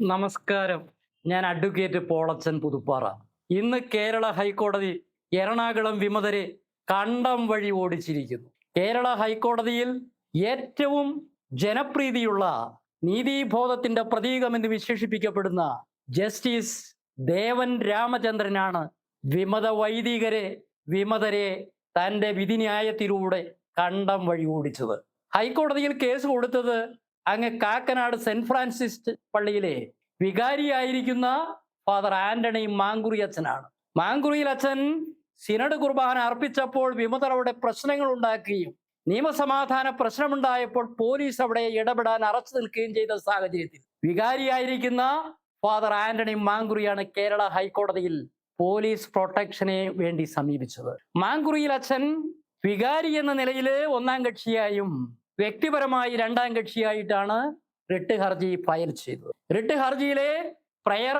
നമസ്കാരം. ഞാൻ അഡ്വക്കേറ്റ് പോളച്ചൻ പുതുപ്പാറ. ഇന്ന് കേരള ഹൈക്കോടതി എറണാകുളം വിമതരെ കണ്ടം വഴി ഓടിച്ചിരിക്കുന്നു. കേരള ഹൈക്കോടതിയിൽ ഏറ്റവും ജനപ്രീതിയുള്ള നീതിബോധത്തിന്റെ പ്രതീകമെന്ന് വിശേഷിപ്പിക്കപ്പെടുന്ന ജസ്റ്റിസ് ദേവൻ രാമചന്ദ്രനാണ് വിമത വൈദികരെ വിമതരെ തന്റെ വിധിന്യായത്തിലൂടെ കണ്ടം വഴി ഓടിച്ചത്. ഹൈക്കോടതിയിൽ കേസ് കൊടുത്തത് അങ്ങ് കാക്കനാട് സെന്റ് ഫ്രാൻസിസ് പള്ളിയിലെ വികാരിയായിരിക്കുന്ന ഫാദർ ആന്റണി മാങ്കുറി അച്ഛനാണ് മാങ്കുറിയിൽ അച്ഛൻ സിനഡ് കുർബാന അർപ്പിച്ചപ്പോൾ വിമതർ അവിടെ പ്രശ്നങ്ങൾ ഉണ്ടാക്കുകയും നിയമസമാധാന പ്രശ്നമുണ്ടായപ്പോൾ പോലീസ് അവിടെ ഇടപെടാൻ അറസ്റ്റ് നിൽക്കുകയും ചെയ്ത സാഹചര്യത്തിൽ വികാരിയായിരിക്കുന്ന ഫാദർ ആന്റണി മാങ്കുറിയാണ് കേരള ഹൈക്കോടതിയിൽ പോലീസ് പ്രൊട്ടക്ഷനെ വേണ്ടി സമീപിച്ചത്. മാങ്കുറിയിൽ അച്ഛൻ വികാരി എന്ന നിലയിൽ ഒന്നാം കക്ഷിയായും വ്യക്തിപരമായി രണ്ടാം കക്ഷിയായിട്ടാണ് റിട്ട് ഹർജി ഫയൽ ചെയ്തത്. റിട്ട് ഹർജിയിലെ പ്രയർ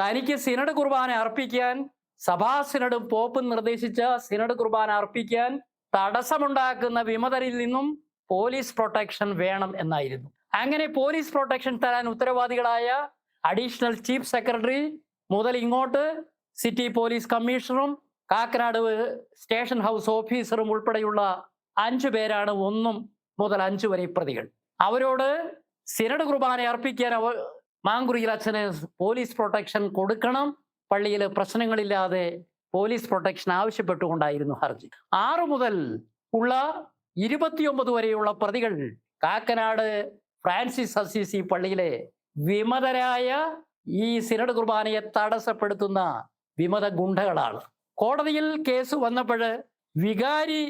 തനിക്ക് സിനഡ് കുർബാന അർപ്പിക്കാൻ സഭാ സിനഡും പോപ്പും നിർദ്ദേശിച്ച സിനഡ് കുർബാന അർപ്പിക്കാൻ തടസ്സമുണ്ടാക്കുന്ന വിമതരിൽ നിന്നും പോലീസ് പ്രൊട്ടക്ഷൻ വേണം എന്നായിരുന്നു. അങ്ങനെ പോലീസ് പ്രൊട്ടക്ഷൻ തരാൻ ഉത്തരവാദികളായ അഡീഷണൽ ചീഫ് സെക്രട്ടറി മുതൽ ഇങ്ങോട്ട് സിറ്റി പോലീസ് കമ്മീഷണറും കാക്കനാട് സ്റ്റേഷൻ ഹൗസ് ഓഫീസറും ഉൾപ്പെടെയുള്ള അഞ്ചു പേരാണ് ഒന്നും മുതൽ അഞ്ചു വരെ പ്രതികൾ. അവരോട് സിനഡ് കുർബാന അർപ്പിക്കാൻ അവർ മാങ്കുറിയിൽ അച്ഛന് പോലീസ് പ്രൊട്ടക്ഷൻ കൊടുക്കണം. പള്ളിയിൽ പ്രശ്നങ്ങളില്ലാതെ പോലീസ് പ്രൊട്ടക്ഷൻ ആവശ്യപ്പെട്ടുകൊണ്ടായിരുന്നു ഹർജി. ആറ് മുതൽ ഉള്ള ഇരുപത്തിയൊമ്പത് വരെയുള്ള പ്രതികൾ കാക്കനാട് ഫ്രാൻസിസ് അസീസി പള്ളിയിലെ വിമതരായ ഈ സിനഡ് കുർബാനയെ തടസ്സപ്പെടുത്തുന്ന വിമത ഗുണ്ടകളാണ്. കോടതിയിൽ കേസ് വന്നപ്പോൾ വികാരി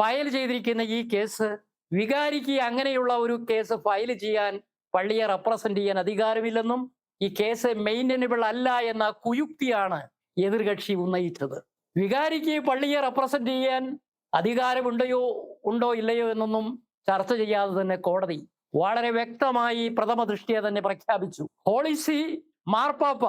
ഫയൽ ചെയ്തിരിക്കുന്ന ഈ കേസ് വികാരിക്ക് അങ്ങനെയുള്ള ഒരു കേസ് ഫയൽ ചെയ്യാൻ പള്ളിയെ റെപ്രസെന്റ് ചെയ്യാൻ അധികാരമില്ലെന്നും ഈ കേസ് മെയിന്റനബിൾ അല്ല എന്ന കുയുക്തിയാണ് എതിർകക്ഷി ഉന്നയിച്ചത്. വികാരിക്ക് പള്ളിയെ റെപ്രസെന്റ് ചെയ്യാൻ അധികാരമുണ്ടോ ഉണ്ടോ ഇല്ലയോ എന്നൊന്നും ചർച്ച ചെയ്യാതെ തന്നെ കോടതി വളരെ വ്യക്തമായി പ്രഥമ ദൃഷ്ടിയെ തന്നെ പ്രഖ്യാപിച്ചു. പോളിസി മാർപ്പാപ്പ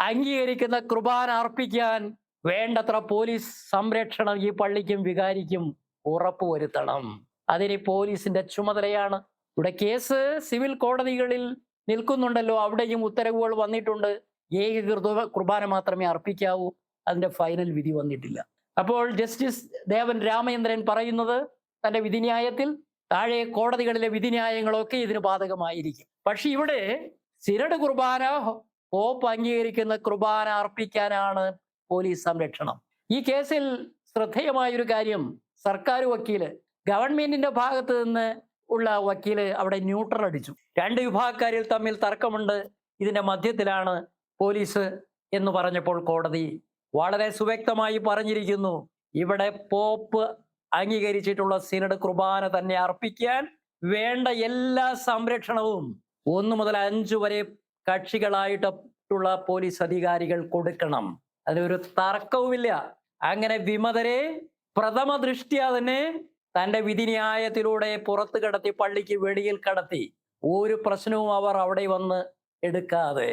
അംഗീകരിക്കുന്ന കുർബാന അർപ്പിക്കാൻ വേണ്ടത്ര പോലീസ് സംരക്ഷണം ഈ പള്ളിക്കും വികാരിക്കും ഉറപ്പുവരുത്തണം. അതിന് പോലീസിന്റെ ചുമതലയാണ്. ഇവിടെ കേസ് സിവിൽ കോടതികളിൽ നിൽക്കുന്നുണ്ടല്ലോ. അവിടെയും ഉത്തരവുകൾ വന്നിട്ടുണ്ട്. ഏകീകൃത കുർബാന മാത്രമേ അർപ്പിക്കാവൂ. അതിന്റെ ഫൈനൽ വിധി വന്നിട്ടില്ല. അപ്പോൾ ജസ്റ്റിസ് ദേവൻ രാമചന്ദ്രൻ പറയുന്നത് തന്റെ വിധിന്യായത്തിൽ താഴെ കോടതികളിലെ വിധിന്യായങ്ങളൊക്കെ ഇതിന് ബാധകമായിരിക്കും. പക്ഷെ ഇവിടെ സിരട് കുർബാന പോപ്പ് അംഗീകരിക്കുന്ന കുർബാന അർപ്പിക്കാനാണ് പോലീസ് സംരക്ഷണം. ഈ കേസിൽ ശ്രദ്ധേയമായൊരു കാര്യം സർക്കാർ വക്കീൽ ഗവൺമെന്റിന്റെ ഭാഗത്ത് നിന്ന് ഉള്ള വക്കീൽ അവിടെ ന്യൂട്രൽ അടിച്ചു. രണ്ട് വിഭാഗക്കാരിൽ തമ്മിൽ തർക്കമുണ്ട്. ഇതിന്റെ മധ്യത്തിലാണ് പോലീസ് എന്ന് പറഞ്ഞപ്പോൾ കോടതി വളരെ സുവ്യക്തമായി പറഞ്ഞിരിക്കുന്നു. ഇവിടെ പോപ്പ് അംഗീകരിച്ചിട്ടുള്ള സിനഡ് കുർബാന തന്നെ അർപ്പിക്കാൻ വേണ്ട എല്ലാ സംരക്ഷണവും ഒന്ന് മുതൽ അഞ്ചു വരെ കക്ഷികളായിട്ടുള്ള പോലീസ് അധികാരികൾ കൊടുക്കണം. അതിനൊരു തർക്കവുമില്ല. അങ്ങനെ വിമതരെ പ്രഥമ ദൃഷ്ടിയാ തന്നെ തന്റെ വിധിന്യായത്തിലൂടെ പുറത്ത് കടത്തി പള്ളിക്ക് വെളിയിൽ കടത്തി. ഒരു പ്രശ്നവും അവർ അവിടെ വന്ന് എടുക്കാതെ.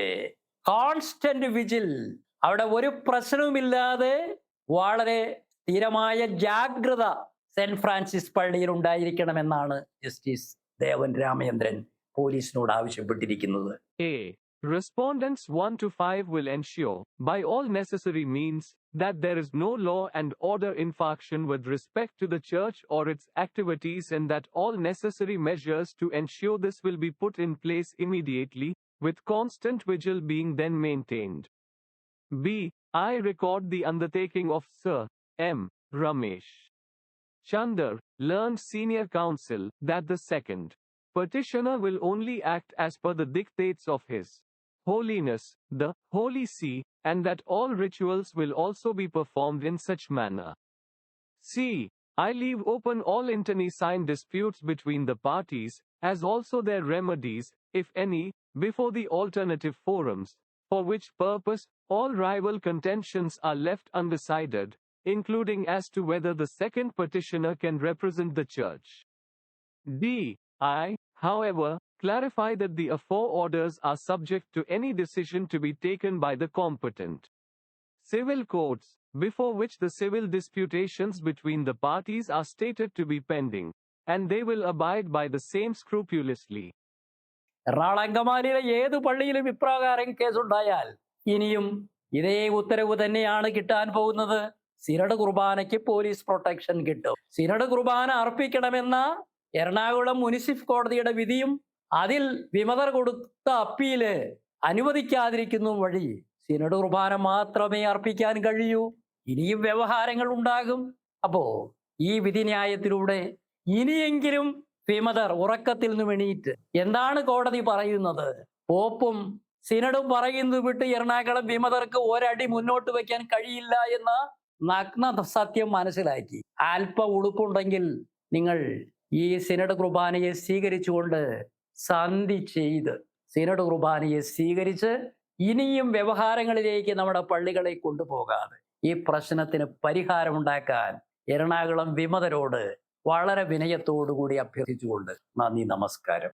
കോൺസ്റ്റന്റ് വിജിൽ അവിടെ ഒരു പ്രശ്നവുമില്ലാതെ വളരെ സ്ഥിരമായ ജാഗ്രത സെന്റ് ഫ്രാൻസിസ് പള്ളിയിൽ ഉണ്ടായിരിക്കണമെന്നാണ് ജസ്റ്റിസ് ദേവൻ രാമചന്ദ്രൻ പോലീസിനോട് ആവശ്യപ്പെട്ടിരിക്കുന്നത്. Respondents 1 to 5 will ensure, by all necessary means, that there is no law and order infraction with respect to the Church or its activities, and that all necessary measures to ensure this will be put in place immediately, with constant vigil being then maintained. B. I record the undertaking of Sir M. Ramesh Chandar, learned senior counsel, that the second petitioner will only act as per the dictates of his holiness, the Holy See, and that all rituals will also be performed in such manner. C. I leave open all internecine disputes between the parties, as also their remedies, if any, before the alternative forums, for which purpose all rival contentions are left undecided, including as to whether the second petitioner can represent the Church. D. I, however, clarify that the afore orders are subject to any decision to be taken by the competent civil courts, before which the civil disputations between the parties are stated to be pending, and they will abide by the same scrupulously. Ernakulam അങ്കമാലിയിലെ ഏത് പള്ളിയിലും ഇപ്രകാരം കേസുണ്ടായാൽ ഇനിയും ഇതേ ഉത്തരവ് തന്നെയാണ് കിട്ടാൻ പോകുന്നത് synod കുർബാനയ്ക്ക് പോലീസ് പ്രൊട്ടക്ഷൻ കിട്ടും സിനഡ് കുർബാന അർപ്പിക്കണമെന്ന എറണാകുളം മുനിസിഫ് കോടതിയുടെ വിധിയും അതിൽ വിമതർ കൊടുത്ത അപ്പീൽ അനുവദിക്കാതിരിക്കുന്നു വഴി സിനഡ് കുർബാന മാത്രമേ അർപ്പിക്കാൻ കഴിയൂ. ഇനിയും വ്യവഹാരങ്ങൾ ഉണ്ടാകും. അപ്പോ ഈ വിധിന്യായത്തിലൂടെ ഇനിയെങ്കിലും വിമതർ ഉറക്കത്തിൽ നിന്ന് എണീറ്റ് എന്താണ് കോടതി പറയുന്നത്? പോപ്പും സിനഡും പറയുന്നത് വിട്ട് എറണാകുളം വിമതർക്ക് ഒരടി മുന്നോട്ട് വയ്ക്കാൻ കഴിയില്ല എന്ന നഗ്ന സത്യം മനസ്സിലാക്കി. അല്പ ഉളുപ്പുണ്ടെങ്കിൽ നിങ്ങൾ ഈ സിനഡ് കുർബാനയെ സ്വീകരിച്ചുകൊണ്ട് സന്ധി ചെയ്ത് സീനോട് കുർബാനയെ സ്വീകരിച്ച് ഇനിയും വ്യവഹാരങ്ങളിലേക്ക് നമ്മുടെ പള്ളികളെ കൊണ്ടുപോകാതെ ഈ പ്രശ്നത്തിന് പരിഹാരമുണ്ടാക്കാൻ എറണാകുളം വിമതരോട് വളരെ വിനയത്തോടു കൂടി അഭ്യർത്ഥിച്ചുകൊണ്ട് നന്ദി നമസ്കാരം.